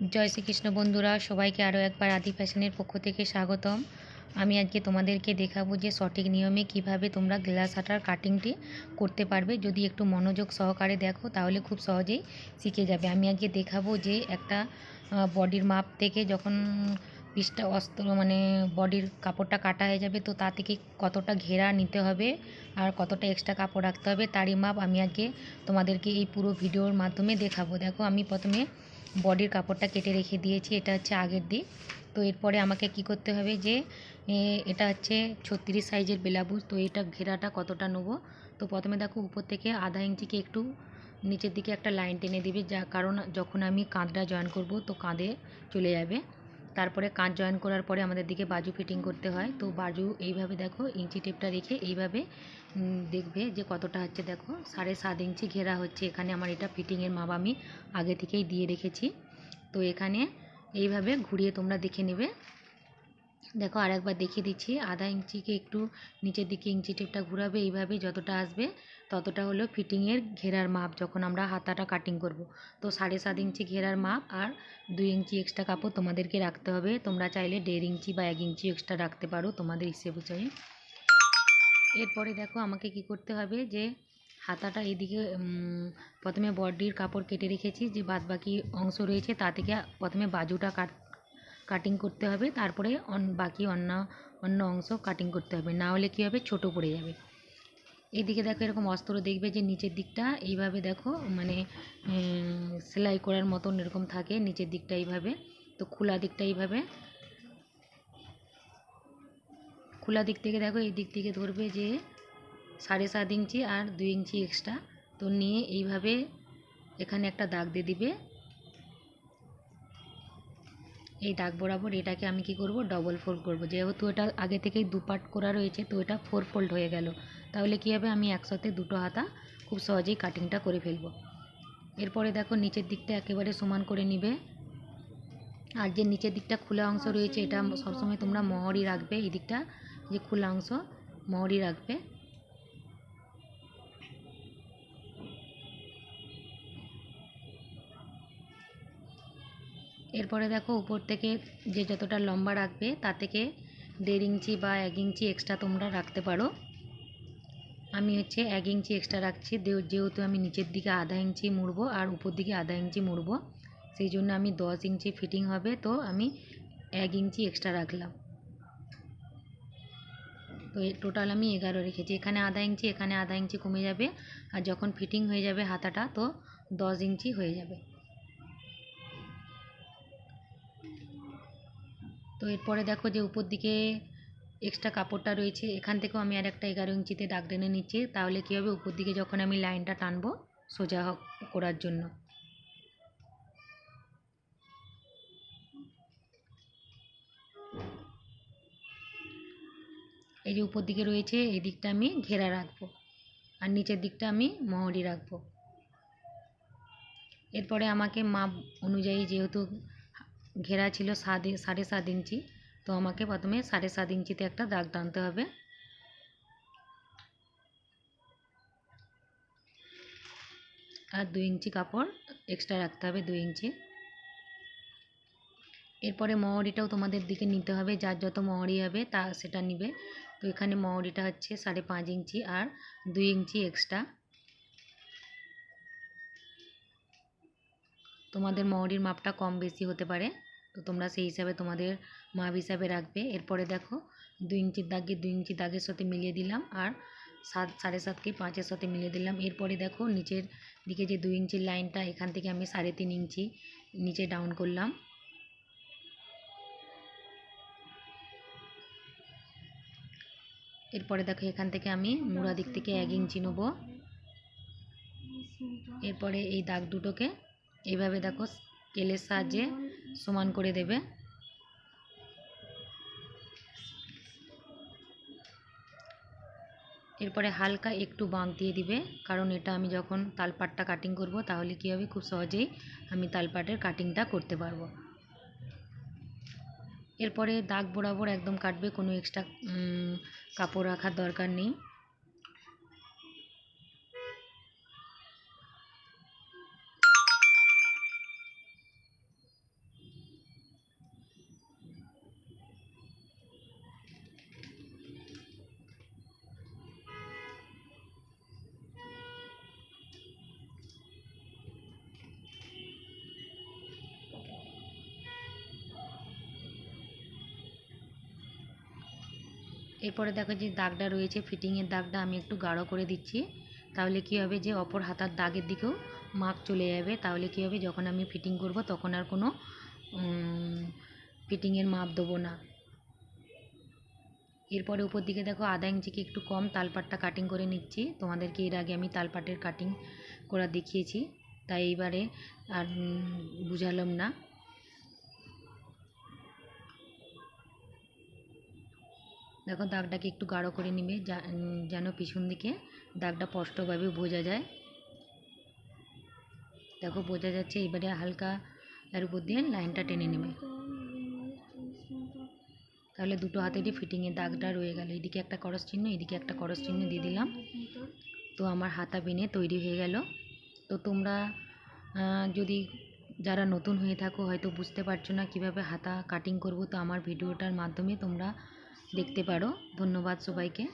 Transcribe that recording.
জয় শ্রীকৃষ্ণ বন্ধুরা, সবাইকে আরও একবার আদি ফ্যাশনের পক্ষ থেকে স্বাগতম। আমি আজকে তোমাদেরকে দেখাবো যে সঠিক নিয়মে কীভাবে তোমরা গ্লাস হাটার কাটিংটি করতে পারবে। যদি একটু মনোযোগ সহকারে দেখো, তাহলে খুব সহজেই শিখে যাবে। আমি আজকে দেখাবো যে একটা বডির মাপ থেকে যখন পিসটা অস্ত্র মানে বডির কাপড়টা কাটা হয়ে যাবে, তো তা থেকে কতটা ঘেরা নিতে হবে আর কতটা এক্সট্রা কাপড় রাখতে হবে, তারই মাপ আমি আজকে তোমাদেরকে এই পুরো ভিডিওর মাধ্যমে দেখাবো। দেখো, আমি প্রথমে বডির কাপড়টা কেটে রেখে দিয়েছি, এটা হচ্ছে আগের দিক তো এরপরে আমাকে কি করতে হবে যে এটা হচ্ছে ছত্রিশ সাইজের বেলাবুজ, তো এটা ঘেরাটা কতটা নেব? তো প্রথমে দেখো উপর থেকে আধা ইঞ্চিকে একটু নিচের দিকে একটা লাইন টেনে দিবে, যা কারণ যখন আমি কাঁধটা জয়েন করব তো কাঁধে চলে যাবে। তারপরে কাঁধ জয়েন করার পরে আমাদের দিকে বাজু ফিটিং করতে হয়। তো বাজু এইভাবে দেখো, ইঞ্চি টেপটা রেখে এইভাবে দেখবে যে কতটা হচ্ছে দেখো, সাড়ে সাত ইঞ্চি ঘেরা হচ্ছে। এখানে আমার এটা ফিটিংয়ের মাপ আমি আগে থেকেই দিয়ে রেখেছি। তো এখানে এইভাবে ঘুরিয়ে তোমরা দেখে নেবে। দেখো আর একবার দেখিয়ে দিচ্ছি, আধা ইঞ্চিকে একটু নিচের দিকে ইঞ্চি টেপটা ঘুরাবে, এইভাবে যতটা আসবে ততটা হলো ফিটিংয়ের ঘেরার মাপ যখন আমরা হাতাটা কাটিং করব। তো সাড়ে সাত ইঞ্চি ঘেরার মাপ আর দুই ইঞ্চি এক্সট্রা কাপড় তোমাদেরকে রাখতে হবে। তোমরা চাইলে দেড় ইঞ্চি বা এক ইঞ্চি এক্সট্রা রাখতে পারো তোমাদের হিসেব অনুযায়ী এরপরে দেখো আমাকে কি করতে হবে যে হাতাটা এদিকে প্রথমে বডির কাপড় কেটে রেখেছি, যে বাদ বাকি অংশ রয়েছে তা থেকে প্রথমে বাজুটা কাট কাটিং করতে হবে। তারপরে বাকি অন্য অন্য অংশ কাটিং করতে হবে। না হলে কী হবে? ছোটো পড়ে যাবে। এদিকে দেখো এরকম অস্ত্র দেখবে যে নিচের দিকটা, এইভাবে দেখো মানে সেলাই করার মতন এরকম থাকে নিচের দিকটা এইভাবে, তো খোলা দিকটা এইভাবে। খোলা দিক থেকে দেখো এই দিক থেকে ধরবে যে সাড়ে সাত ইঞ্চি আর দুই ইঞ্চি এক্সট্রা তো নিয়ে এইভাবে এখানে একটা দাগ দিয়ে দিবে। এই দাগ বরাবর এটাকে আমি কি করব? ডবল ফোল্ড করব। যেহেতু এটা আগে থেকেই পার্ট করা রয়েছে, তো এটা ফোর ফোল্ড হয়ে গেল। তাহলে কী হবে? আমি একসাথে দুটো হাতা খুব সহজেই কাটিংটা করে ফেলব। এরপরে দেখো, নিচের দিকটা একেবারে সমান করে নিবে। আর যে নিচের দিকটা খোলা অংশ রয়েছে, এটা সবসময় তোমরা মহরি রাখবে। এই দিকটা যে খোলা অংশ মহরি রাখবে। এরপরে দেখো উপর থেকে যে যতটা লম্বা রাখবে তা থেকে দেড় ইঞ্চি বা এক ইঞ্চি এক্সট্রা তোমরা রাখতে পারো। আমি হচ্ছে এক ইঞ্চি এক্সট্রা রাখছি যেহেতু আমি নিচের দিকে আধা ইঞ্চি মুড়বো আর উপর দিকে আধা ইঞ্চি মুড়বো, সেই জন্য আমি দশ ইঞ্চি ফিটিং হবে, তো আমি এক ইঞ্চি এক্সট্রা রাখলাম। তো টোটাল আমি এগারো রেখেছি। এখানে আধা ইঞ্চি, এখানে আধা ইঞ্চি কমে যাবে, আর যখন ফিটিং হয়ে যাবে হাতাটা, তো দশ ইঞ্চি হয়ে যাবে। তো এরপরে দেখো যে উপর দিকে এক্সট্রা কাপড়টা রয়েছে, এখান থেকেও আমি আর একটা এগারো ইঞ্চিতে দাগ টেনে নিচ্ছি। তাহলে কী হবে? উপর দিকে যখন আমি লাইনটা টানবো সোজা করার জন্য। এই যে উপর দিকে রয়েছে, এই দিকটা আমি ঘেরা রাখব আর নিচের দিকটা আমি মহরি রাখব। এরপরে আমাকে মাপ অনুযায়ী যেহেতু ঘেরা ছিল সাত সাড়ে সাত ইঞ্চি। তো আমাকে প্রথমে সাড়ে সাত ইঞ্চিতে একটা দাগ টানতে হবে। আর দুই ইঞ্চি কাপড় এক্সট্রা রাখতে হবে দুই ইঞ্চি। এরপরে মহরিটাও তোমাদের দিকে নিতে হবে। যার যত মহরি হবে তা সেটা নিবে। তো এখানে মহরিটা হচ্ছে সাড়ে পাঁচ ইঞ্চি আর দুই ইঞ্চি এক্সট্রা তোমাদের মহরির মাপটা কম বেশি হতে পারে। তো তোমরা সেই হিসাবে তোমাদের মাপ হিসাবে রাখবে। এরপরে দেখো, দুই ইঞ্চির দাগে দুই ইঞ্চি দাগের সাথে মিলিয়ে দিলাম আর সাত, সাড়ে সাতকে পাঁচের সাথে মিলিয়ে দিলাম। এরপরে দেখো, নিচের দিকে যে দুই ইঞ্চির লাইনটা, এখান থেকে আমি সাড়ে তিন ইঞ্চি নিচে ডাউন করলাম। এরপরে দেখো, এখান থেকে আমি মুড়া দিক থেকে এক ইঞ্চি নেব। এরপরে এই দাগ দুটোকে এইভাবে দেখো স্কেলের সাহায্যে সমান করে দেবে। এরপরে হালকা একটু বাঁক দিয়ে দিবে, কারণ এটা আমি যখন তালপাটটা কাটিং করব, তাহলে কী হবে? খুব সহজেই আমি তালপাটের কাটিংটা করতে পারব। এরপরে দাগ বরাবর একদম কাটবে, কোনো এক্সট্রা কাপড় রাখার দরকার নেই। এরপরে দেখো যে দাগটা রয়েছে ফিটিংয়ের দাগটা আমি একটু গাঢ় করে দিচ্ছি। তাহলে কী হবে যে অপর হাতার দাগের দিকেও মাপ চলে যাবে। তাহলে কী হবে, যখন আমি ফিটিং করব তখন আর কোনো ফিটিংয়ের মাপ দেবো না। এরপরে উপর দিকে দেখো আধা ইঞ্চিকে একটু কম তালপাটটা কাটিং করে নিচ্ছি। তোমাদেরকে এর আগে আমি তালপাটের কাটিং করা দেখিয়েছি। তাই এইবারে আর বুঝালাম না। দেখো দাগটাকে একটু গাঢ় করে নিবে যেন পিছন দিকে দাগটা স্পষ্টভাবে বোঝা যায়। দেখো, বোঝা যাচ্ছে এবারে হালকা এর উপর দিয়ে লাইনটা টেনে নেবে। তাহলে দুটো হাতেরই ফিটিংয়ের দাগটা রয়ে গেল। এদিকে একটা করস চিহ্ন, এদিকে একটা করস চিহ্ন দিয়ে দিলাম। তো আমার হাতা বিনে তৈরি হয়ে গেল। তো তোমরা যদি যারা নতুন হয়ে থাকো, হয়তো বুঝতে পারছ না কীভাবে হাতা কাটিং করব। তো আমার ভিডিওটার মাধ্যমে তোমরা দেখতে পারো। ধন্যবাদ সবাইকে।